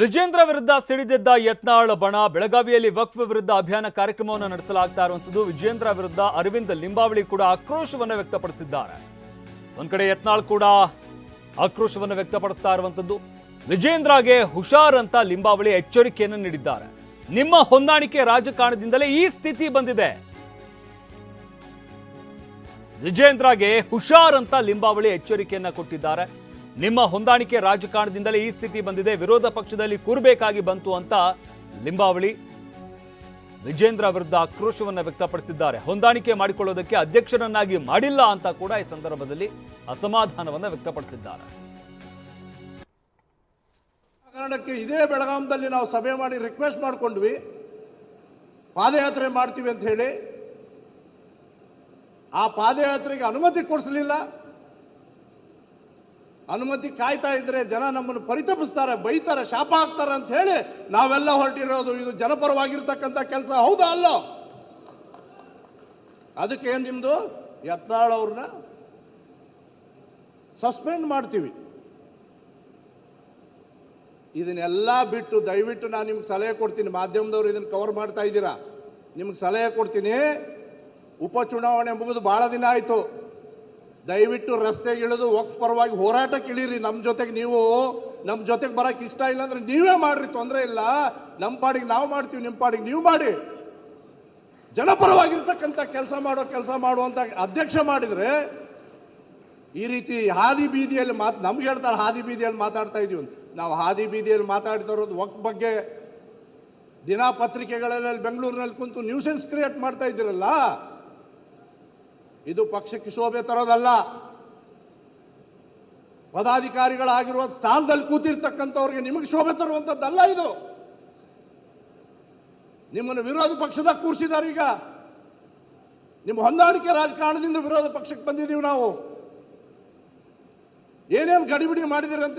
ವಿಜೇಂದ್ರ ವಿರುದ್ಧ ಸಿಡಿದಿದ್ದ ಯತ್ನಾಳ್ ಬಣ, ಬೆಳಗಾವಿಯಲ್ಲಿ ವಕ್ಫ್ ವಿರುದ್ಧ ಅಭಿಯಾನ ಕಾರ್ಯಕ್ರಮವನ್ನು ನಡೆಸಲಾಗ್ತಾ ಇರುವಂಥದ್ದು. ವಿಜೇಂದ್ರ ವಿರುದ್ಧ ಅರವಿಂದ್ ಲಿಂಬಾವಳಿ ಕೂಡ ಆಕ್ರೋಶವನ್ನು ವ್ಯಕ್ತಪಡಿಸಿದ್ದಾರೆ. ಒಂದ್ ಕಡೆ ಯತ್ನಾಳ್ ಕೂಡ ಆಕ್ರೋಶವನ್ನು ವ್ಯಕ್ತಪಡಿಸ್ತಾ ಇರುವಂಥದ್ದು. ವಿಜೇಂದ್ರಗೆ ಹುಷಾರ್ ಅಂತ ಲಿಂಬಾವಳಿ ಎಚ್ಚರಿಕೆಯನ್ನು ನೀಡಿದ್ದಾರೆ. ನಿಮ್ಮ ಹೊಂದಾಣಿಕೆ ರಾಜಕಾರಣದಿಂದಲೇ ಈ ಸ್ಥಿತಿ ಬಂದಿದೆ. ವಿಜೇಂದ್ರಗೆ ಹುಷಾರ್ ಅಂತ ಲಿಂಬಾವಳಿ ಎಚ್ಚರಿಕೆಯನ್ನ ಕೊಟ್ಟಿದ್ದಾರೆ. ನಿಮ್ಮ ಹೊಂದಾಣಿಕೆ ರಾಜಕಾರಣದಿಂದಲೇ ಈ ಸ್ಥಿತಿ ಬಂದಿದೆ. ವಿರೋಧ ಪಕ್ಷದಲ್ಲಿ ಕೂರಬೇಕಾಗಿ ಬಂತು ಅಂತ ಲಿಂಬಾವಳಿ, ವಿಜೇಂದ್ರ ವಿರುದ್ಧ ಆಕ್ರೋಶವನ್ನು ವ್ಯಕ್ತಪಡಿಸಿದ್ದಾರೆ. ಹೊಂದಾಣಿಕೆ ಮಾಡಿಕೊಳ್ಳೋದಕ್ಕೆ ಅಧ್ಯಕ್ಷರನ್ನಾಗಿ ಮಾಡಿಲ್ಲ ಅಂತ ಕೂಡ ಈ ಸಂದರ್ಭದಲ್ಲಿ ಅಸಮಾಧಾನವನ್ನು ವ್ಯಕ್ತಪಡಿಸಿದ್ದಾರೆ. ಕಾರಣಕ್ಕೆ ಇದೇ ಬೆಳಗಾಂದಲ್ಲಿ ನಾವು ಸಭೆ ಮಾಡಿ ರಿಕ್ವೆಸ್ಟ್ ಮಾಡಿಕೊಂಡ್ವಿ. ಪಾದಯಾತ್ರೆ ಮಾಡ್ತೀವಿ ಅಂತ ಹೇಳಿ. ಆ ಪಾದಯಾತ್ರೆಗೆ ಅನುಮತಿ ಕೊಡಿಸಲಿಲ್ಲ. ಅನುಮತಿ ಕಾಯ್ತಾ ಇದ್ರೆ ಜನ ನಮ್ಮನ್ನು ಪರಿತಪಿಸ್ತಾರೆ, ಬೈತಾರೆ, ಶಾಪ ಹಾಕ್ತಾರೆ ಅಂತ ಹೇಳಿ ನಾವೆಲ್ಲ ಹೊರಟಿರೋದು ಇದು ಜನಪರವಾಗಿರ್ತಕ್ಕಂಥ ಕೆಲಸ. ಹೌದಾ ಅಲ್ಲ? ಅದಕ್ಕೆ ನಿಮ್ಮದು ಯತ್ನಾಳ್ ಅವ್ರನ್ನ ಸಸ್ಪೆಂಡ್ ಮಾಡ್ತೀವಿ. ಇದನ್ನೆಲ್ಲ ಬಿಟ್ಟು ದಯವಿಟ್ಟು ನಾನು ನಿಮ್ಗೆ ಸಲಹೆ ಕೊಡ್ತೀನಿ. ಮಾಧ್ಯಮದವ್ರು ಇದನ್ನು ಕವರ್ ಮಾಡ್ತಾ ಇದ್ದೀರಾ? ನಿಮ್ಗೆ ಸಲಹೆ ಕೊಡ್ತೀನಿ. ಉಪಚುನಾವಣೆ ಮುಗಿದು ಭಾಳ ದಿನ ಆಯಿತು. ದಯವಿಟ್ಟು ರಸ್ತೆಗೆ ಇಳಿದು ವಕ್ಫ್ ಪರವಾಗಿ ಹೋರಾಟಕ್ಕೆ ಇಳೀರಿ ನಮ್ಮ ಜೊತೆಗೆ ನೀವು ನಮ್ಮ ಜೊತೆಗೆ ಬರಕ್ಕೆ ಇಷ್ಟ ಇಲ್ಲ ಅಂದ್ರೆ ನೀವೇ ಮಾಡ್ರಿ, ತೊಂದರೆ ಇಲ್ಲ. ನಮ್ಮ ಪಾಡಿಗೆ ನಾವು ಮಾಡ್ತೀವಿ ನಿಮ್ಮ ಪಾಡಿಗೆ ನೀವು ಮಾಡಿ. ಜನಪರವಾಗಿರ್ತಕ್ಕಂಥ ಕೆಲಸ ಮಾಡೋ ಕೆಲಸ ಮಾಡುವಂಥ ಅಧ್ಯಕ್ಷ ಮಾಡಿದರೆ ಈ ರೀತಿ ಹಾದಿ ಬೀದಿಯಲ್ಲಿ ಮಾತು, ನಮ್ಗೆ ಹೇಳ್ತಾರೆ ಹಾದಿ ಬೀದಿಯಲ್ಲಿ ಮಾತಾಡ್ತಾ ಇದೀವಿ ನಾವು ಹಾದಿ ಬೀದಿಯಲ್ಲಿ ಮಾತಾಡ್ತಾ ಇರೋದು ವಕ್ ಬಗ್ಗೆ ದಿನಪತ್ರಿಕೆಗಳಲ್ಲಿ ಬೆಂಗಳೂರಿನಲ್ಲಿ ಕುಂತು ನ್ಯೂಸೆನ್ಸ್ ಕ್ರಿಯೇಟ್ ಮಾಡ್ತಾ ಇದ್ದೀರಲ್ಲ ಇದು ಪಕ್ಷಕ್ಕೆ ಶೋಭೆ ತರೋದಲ್ಲ. ಪದಾಧಿಕಾರಿಗಳಾಗಿರುವ ಸ್ಥಾನದಲ್ಲಿ ಕೂತಿರ್ತಕ್ಕಂಥವ್ರಿಗೆ ನಿಮಗೆ ಶೋಭೆ ತರುವಂಥದ್ದಲ್ಲ ಇದು. ನಿಮ್ಮನ್ನು ವಿರೋಧ ಪಕ್ಷದ ಕೂರಿಸಿದ್ದಾರೆ ಈಗ. ನಿಮ್ಮ ಹೊಂದಾಣಿಕೆ ರಾಜಕಾರಣದಿಂದ ವಿರೋಧ ಪಕ್ಷಕ್ಕೆ ಬಂದಿದ್ದೀವಿ ನಾವು. ಏನೇನು ಗಡಿಬಿಡಿ ಮಾಡಿದಿರಿ ಅಂತ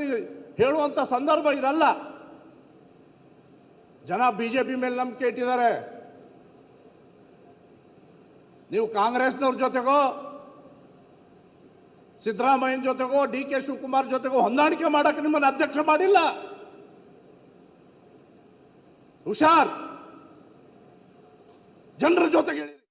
ಹೇಳುವಂತ ಸಂದರ್ಭ ಇದಲ್ಲ. ಜನ ಬಿಜೆಪಿ ಮೇಲೆ ನಂಬಿಕೆ ಇಟ್ಟಿದ್ದಾರೆ. ನೀವು ಕಾಂಗ್ರೆಸ್ನವ್ರ ಜೊತೆಗೋ, ಸಿದ್ದರಾಮಯ್ಯನ ಜೊತೆಗೋ, ಡಿ ಕೆ ಶಿವಕುಮಾರ್ ಜೊತೆಗೋ ಹೊಂದಾಣಿಕೆ ಮಾಡಕ್ಕೆ ನಿಮ್ಮನ್ನು ಅಧ್ಯಕ್ಷ ಮಾಡಿಲ್ಲ. ಹುಷಾರ್. ಜನರ ಜೊತೆಗೆ